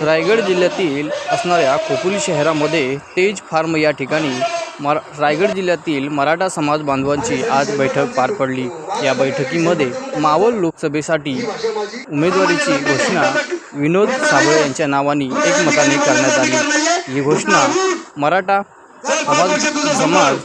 रायगड जिल्ह्यातील असणाऱ्या खोपोली शहरामध्ये तेज फार्म या ठिकाणी मरा रायगड जिल्ह्यातील मराठा समाज बांधवांची आज बैठक पार पडली. या बैठकीमध्ये मावळ लोकसभेसाठी उमेदवारीची घोषणा विनोद साबळे यांच्या नावाने एकमताने करण्यात आली. ही घोषणा मराठा समाज समाज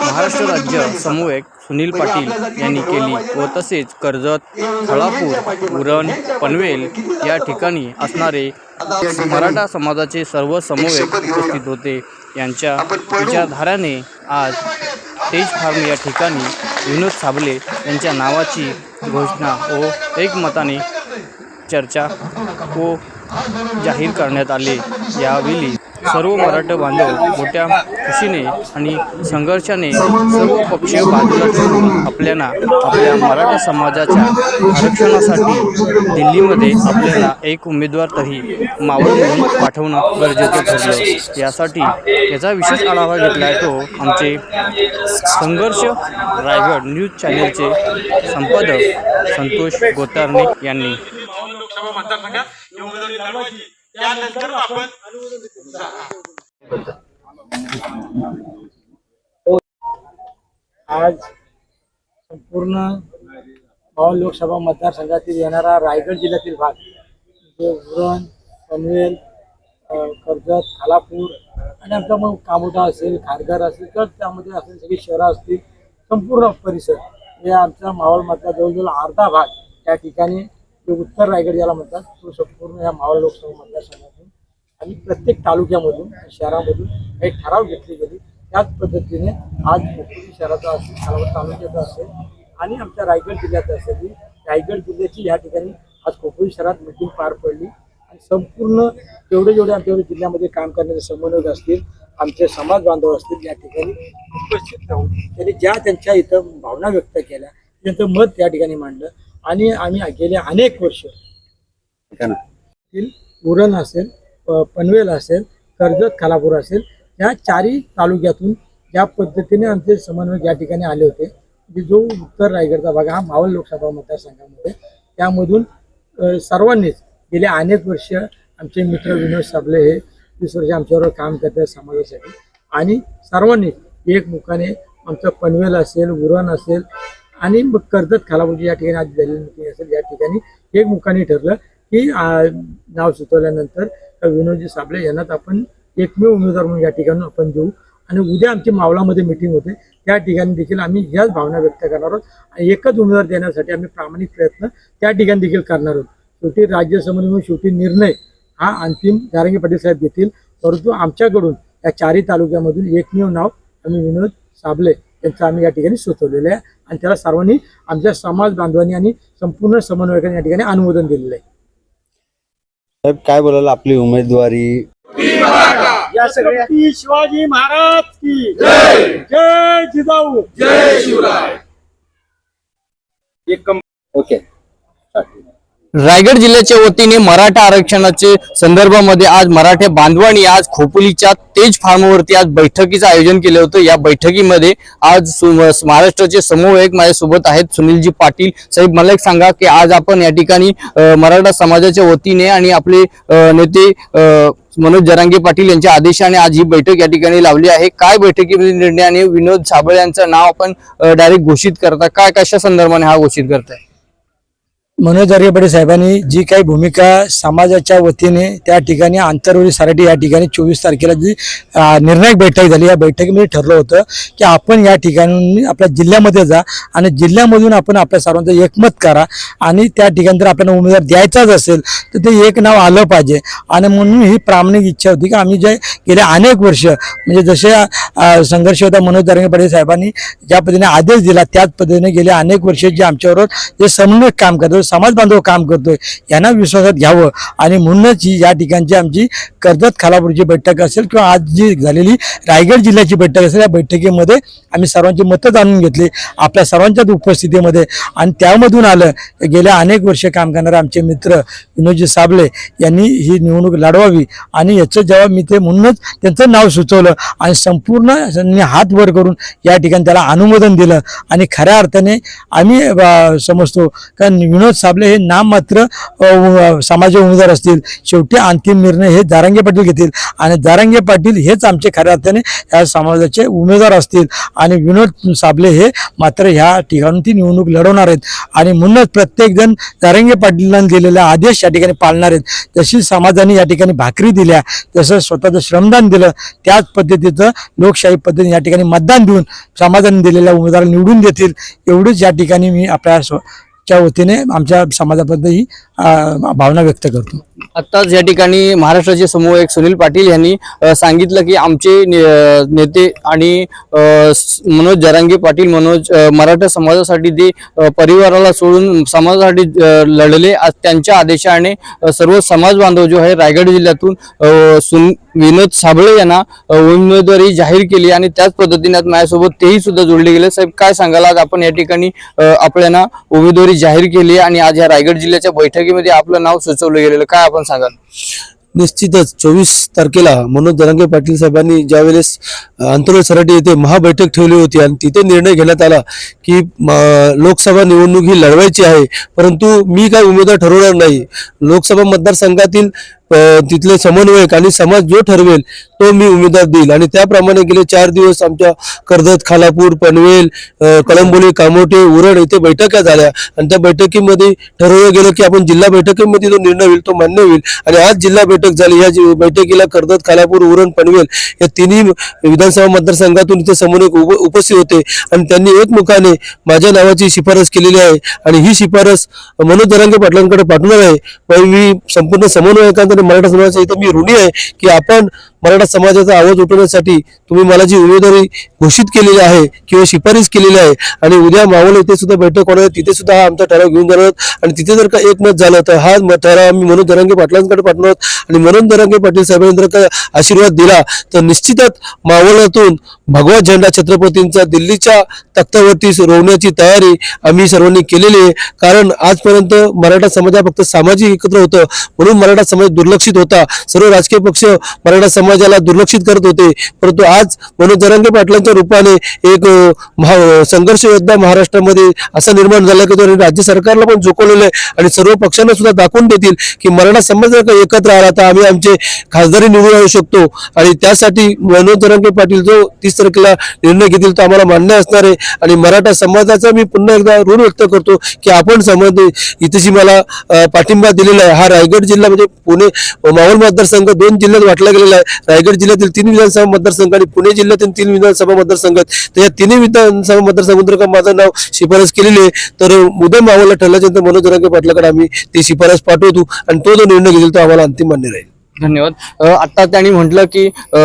महाराष्ट्र राज्य समूहक सुनील पाटील यांनी केली व तसेच कर्जत खळापूर उरण पनवेल या ठिकाणी असणारे मराठा समाजाचे सर्व समूहक उपस्थित होते. यांच्या विचारधाराने आज तेज फार्म या ठिकाणी विनोद साबले यांच्या नावाची घोषणा व एकमताने चर्चा व जाहीर करण्यात आले. यावेळी सर्व मराठा बांधव मोठ्या खुशीने आणि संघर्षाने सर्व पक्षीय बाजूला ठेवून आपल्याला आपल्या मराठा समाजाच्या आरक्षणासाठी दिल्लीमध्ये आपल्याला एक उमेदवार तरी मावळ म्हणून पाठवणं गरजेचं ठरलं यासाठी याचा विशेष आढावा घेतला आहे तो आमचे संघर्ष रायगड न्यूज चॅनेलचे संपादक संतोष गोतारणे यांनी. लोकसभा मतदारसंघात उमेदवारी लढवायची. त्यानंतर आपण आज संपूर्ण मावळ लोकसभा मतदारसंघातील येणारा रायगड जिल्ह्यातील भाग म्हणजे उरण पनवेल कर्जत खालापूर आणि आपला मग कामोठा असेल खारघर असेल तर त्यामध्ये असेल सगळी शहरं असतील संपूर्ण परिसर. हे आमचा मावळ मधला जवळजवळ अर्धा भाग त्या ठिकाणी उत्तर रायगड ज्याला म्हणतात तो संपूर्ण या मावळ लोकसभा मतदारसंघात आणि प्रत्येक तालुक्यामधून शहरामधून काही ठराव घेतले गेले. त्याच पद्धतीने आज खोपोली शहराचा असेल तालुक्याचा असेल आणि आमच्या रायगड जिल्ह्याचा असेल ही रायगड जिल्ह्याची या ठिकाणी आज खोपोली शहरात मिटिंग पार पडली. आणि संपूर्ण जेवढे जेवढे आमच्या जिल्ह्यामध्ये काम करणारे समन्वयक असतील आमचे समाज बांधव असतील या ठिकाणी उपस्थित राहून त्यांनी ज्या त्यांच्या इथं भावना व्यक्त केल्या त्यांचं मत त्या ठिकाणी मांडलं. आणि आम्ही गेले अनेक वर्ष तील उरण असेल पनवेल असेल कर्जत खालापूर असेल या चारही तालुक्यातून ज्या पद्धतीने आमचे समन्वयक या ठिकाणी आले होते म्हणजे जो उत्तर रायगडचा भाग हा मावळ लोकसभा मतदारसंघामध्ये त्यामधून सर्वांनीच गेले अनेक वर्ष आमचे मित्र विनोद साबले हे वीस वर्ष आमच्याबरोबर काम करतात समाजासाठी. आणि सर्वांनीच एकमुखाने आमचं पनवेल असेल उरण असेल आणि मग कर्जत खालापूरची या ठिकाणी आज झालेली मिटिंग असेल या ठिकाणी एकमुखाने ठरलं की नाव सुचवल्यानंतर विनोदजी साबळे यांनाच आपण एकमेव उमेदवार म्हणून या ठिकाणी आपण देऊ. आणि उद्या आमची मावळामध्ये मिटिंग होते. त्या ठिकाणी देखील आम्ही ह्याच भावना व्यक्त करणार आहोत. आणि एकच उमेदवार देण्यासाठी आम्ही प्रामाणिक प्रयत्न त्या ठिकाणी देखील करणार आहोत. शेवटी राज्य शेवटी निर्णय हा अंतिम जारंगी पाटील साहेब घेतील परंतु आमच्याकडून या चारही तालुक्यामधून एकमेव नाव आम्ही विनोद साबले यांचं आम्ही या ठिकाणी सुचवलेलं आहे. आणि त्याला सर्वांनी आमच्या समाज बांधवांनी आणि संपूर्ण समन्वयकांनी या ठिकाणी अनुमोदन दिलेलं आहे. साहेब काय बोलाल आपली उमेदवारी? या सगळ्या शिवाजी महाराज की जय? जिजाऊ. ओके. रायगड जिल्ह्याच्या वतीने मराठा आरक्षणाचे संदर्भामध्ये आज मराठे बांधवांनी आज खोपोलीच्या तेज फार्मवरती आज बैठकीचं आयोजन केलं होतं. या बैठकीमध्ये आज सु- महाराष्ट्राचे समूह माझ्यासोबत आहेत. सुनीलजी पाटील साहेब मला एक सांगा की आज आपण या ठिकाणी मराठा समाजाच्या वतीने आणि आपले नेते मनोज जरांगे पाटील यांच्या आदेशाने आज ही बैठक या ठिकाणी लावली आहे. काय बैठकीमध्ये निर्णयाने विनोद साबळे यांचं नाव आपण डायरेक्ट घोषित करता? काय कशा संदर्भाने हा घोषित करताय? मनोज दर्गेपडे साहेबांनी जी काही भूमिका समाजाच्या वतीने त्या ठिकाणी आंतरवली सारठी या ठिकाणी चोवीस तारखेला जी निर्णायक बैठक झाली या बैठकीमध्ये ठरलं होतं की आपण या ठिकाणी आपल्या जिल्ह्यामध्ये जा आणि जिल्ह्यामधून आपण आपल्या सर्वांचं एकमत करा आणि त्या ठिकाणी जर आपल्याला उमेदवार द्यायचाच असेल तर ते एक नाव आलं पाहिजे. आणि म्हणून ही प्रामाणिक इच्छा होती की आम्ही जे गेले अनेक वर्ष म्हणजे जसे संघर्ष होता मनोज दर्गेपडे साहेबांनी ज्या पद्धतीने आदेश दिला त्याच पद्धतीने गेले अनेक वर्ष जे आमच्याबरोबर जे समन्वयक काम करतो समाज बांधव काम करतोय यांना विश्वासात घ्यावं. आणि म्हणूनच ही या ठिकाणची आमची कर्जत खालापूरची बैठक असेल किंवा आज जी झालेली रायगड जिल्ह्याची बैठक असेल या बैठकीमध्ये आम्ही सर्वांची मतं जाणून घेतली आपल्या सर्वांच्याच उपस्थितीमध्ये. आणि त्यामधून आलं गेल्या अनेक वर्ष काम करणारे आमचे मित्र विनोदजी साबळे यांनी ही निवडणूक लढवावी. आणि याचं जेव्हा मी ते म्हणूनच त्यांचं नाव सुचवलं आणि संपूर्ण त्यांनी हात वर करून या ठिकाणी त्याला अनुमोदन दिलं. आणि खऱ्या अर्थाने आम्ही समजतो कारण विनोद साबळे हे नाममात्र अ, उ- समाज उमेदवार असतील. शेवटी अंतिम निर्णय हे जारांगे पाटील घेतील. आणि जारांगे पाटील हेच आमचे खऱ्या अर्थाने या समाजाचे उमेदवार असतील. आणि विनोद साबळे हे मात्र ह्या ठिकाणून ती निवडणूक लढवणार आहेत. आणि म्हणूनच प्रत्येकजण जण पाटीलांनी दिलेला आदेश या ठिकाणी पाळणार आहेत. जशी समाजाने या ठिकाणी भाकरी दिल्या जसं स्वतःचं श्रमदान दिलं त्याच पद्धतीचं लोकशाही पद्धतीने या ठिकाणी मतदान देऊन समाजाने दिलेल्या उमेदवाराला निवडून देतील. एवढंच या ठिकाणी मी आपल्या स्व- च्या वतीने आमच्या समाजाबद्दल ही भावना व्यक्त करतो. आत्ताच या ठिकाणी महाराष्ट्राचे समूहक सुनील पाटील यांनी सांगितलं की आमचे ने- नेते आणि मनोज जरांगे पाटील मनोज मराठा समाजासाठी ते परिवाराला सोडून समाजासाठी लढले आज त्यांच्या आदेशाने सर्व समाज बांधव जो आहे रायगड जिल्ह्यातून सुन विनोद साबळे यांना उमेदवारी जाहीर केली आणि त्याच पद्धतीने आज माझ्यासोबत तेही सुद्धा जोडले गेले. साहेब काय सांगाल? आज आपण या ठिकाणी आपल्याला उमेदवारी जाहीर केली आणि आज या रायगड जिल्ह्याच्या बैठकीमध्ये आपलं नाव सुचवलं गेलेलं. काय आपण सांगाल? निश्चितच. चोवीस तारखेला मनोज जरांगे पाटील साहेबांनी ज्यावेळेस अंतर्गत सराटी येथे महाबैठक ठेवली होती आणि तिथे निर्णय घेण्यात आला की लोकसभा निवडणूक ही लढवायची आहे परंतु मी काय उमेदवार ठरवणार नाही. लोकसभा मतदारसंघातील तिथले समन्वयक आणि समाज जो ठरवेल तो मी उमेदवार देईल. आणि त्याप्रमाणे गेले चार दिवस आमच्या कर्जत खालापूर पनवेल कळंबोली कामोटे उरण येथे बैठका झाल्या. आणि त्या बैठकीमध्ये ठरवलं गेलं की आपण जिल्हा बैठकीमध्ये जो निर्णय होईल तो मान्य होईल. आणि आज जिल्हा बैठक झाली. या जी- बैठकीला कर्जत खालापूर उरण पनवेल या तिन्ही विधानसभा मतदारसंघातून इथे समन्वयक उप उपस्थित होते. आणि त्यांनी एकमुखाने माझ्या नावाची शिफारस केलेली आहे. आणि ही शिफारस मनोज दरांगे पाटलांकडे पाठवणार आहे. पण मी संपूर्ण समन्वयकांचा आणि मराठा समाजाच्या इथं मी ऋणी आहे की आपण मराठा समाजाचा आवाज उठवण्यासाठी तुम्ही मला जी उमेदवारी घोषित केलेली आहे किंवा शिफारस केलेली आहे आणि उद्या मावळ येथे सुद्धा बैठक होणार आहे तिथे सुद्धा हा आमचा ठराव घेऊन जाणार आणि तिथे जर का एकमत झालं तर हा ठराव आम्ही मनोज दरांगे पाटलांकडे पाठवणार आणि मनोज दरांगे पाटील साहेबांनी जर का आशीर्वाद दिला तर निश्चितच मावळातून भगवा झेंडा छत्रपतींचा दिल्लीच्या तख्तावरती रोवण्याची तयारी आम्ही सर्वांनी केलेली आहे. कारण आजपर्यंत मराठा समाज फक्त सामाजिक एकत्र होतं. म्हणून मराठा समाज दुर्लक्षित होता. सर्व राजकीय पक्ष मराठा समाजाला दुर्लक्षित करत होते. परंतु आज मनोज जरांगे पाटलांच्या रूपाने एक महा- संघर्ष योद्धा महाराष्ट्रामध्ये असा निर्माण झाला की तो राज्य सरकारला पण झोकवलेलं आहे. आणि सर्व पक्षांना सुद्धा दाखवून देतील की मराठा समाज जर का एकत्र आला तर आम्ही आमचे खासदारी निवडून आणू शकतो. आणि त्यासाठी मनोज जरांगे पाटील जो तीस तारखेला निर्णय घेतील तो आम्हाला मान्य असणार आहे. आणि मराठा समाजाचा मी पुन्हा एकदा ऋण व्यक्त करतो की आपण समाज इथे जी मला पाठिंबा दिलेला आहे. हा रायगड जिल्हा म्हणजे पुणे मावळ मतदारसंघ दोन जिल्ह्यात वाटला गेलेला आहे. रायगड जिल्ह्यातील तीन विधानसभा मतदारसंघ आणि पुणे जिल्ह्यातील तीन विधानसभा मतदारसंघ. तर या तिन्ही विधानसभा मतदारसंघात का माझं नाव शिफारस केलेली आहे. तर उद्या मावळला ठरल्याच्यानंतर मनोज जरांगे पाटलाकडे आम्ही ती शिफारस पाठवतो आणि तो जो निर्णय घेईल तो आम्हाला अंतिम मान्य राहील. धन्यवाद. आता त्यांनी म्हटलं की अ,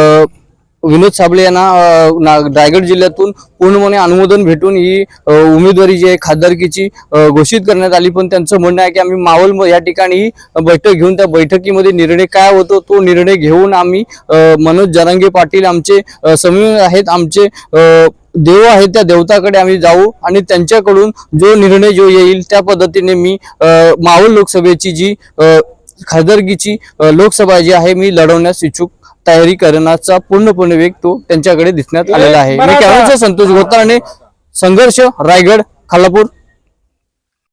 विनोद साबळे यांना ना- रायगड जिल्ह्यातून पूर्णपणे अनुमोदन भेटून ही उमेदवारी जी आहे खासदारकीची घोषित करण्यात आली. पण त्यांचं म्हणणं आहे की आम्ही मावल या ठिकाणी ही बैठक घेऊन त्या बैठकीमध्ये निर्णय काय होतो तो निर्णय घेऊन आम्ही मनोज जरांगे पाटील आमचे अ, आहेत आमचे देव आहेत त्या देवताकडे आम्ही जाऊ आणि त्यांच्याकडून जो निर्णय जो येईल त्या पद्धतीने मी मावळ लोकसभेची जी खासदारकीची लोकसभा जी आहे मी लढवण्यास इच्छुक तयारी करण्याचा पूर्णपणे वेग तो त्यांच्याकडे दिसण्यात आलेला आहे. मी कॅमेराचा संतोष गोतारणे संघर्ष रायगड खालापूर.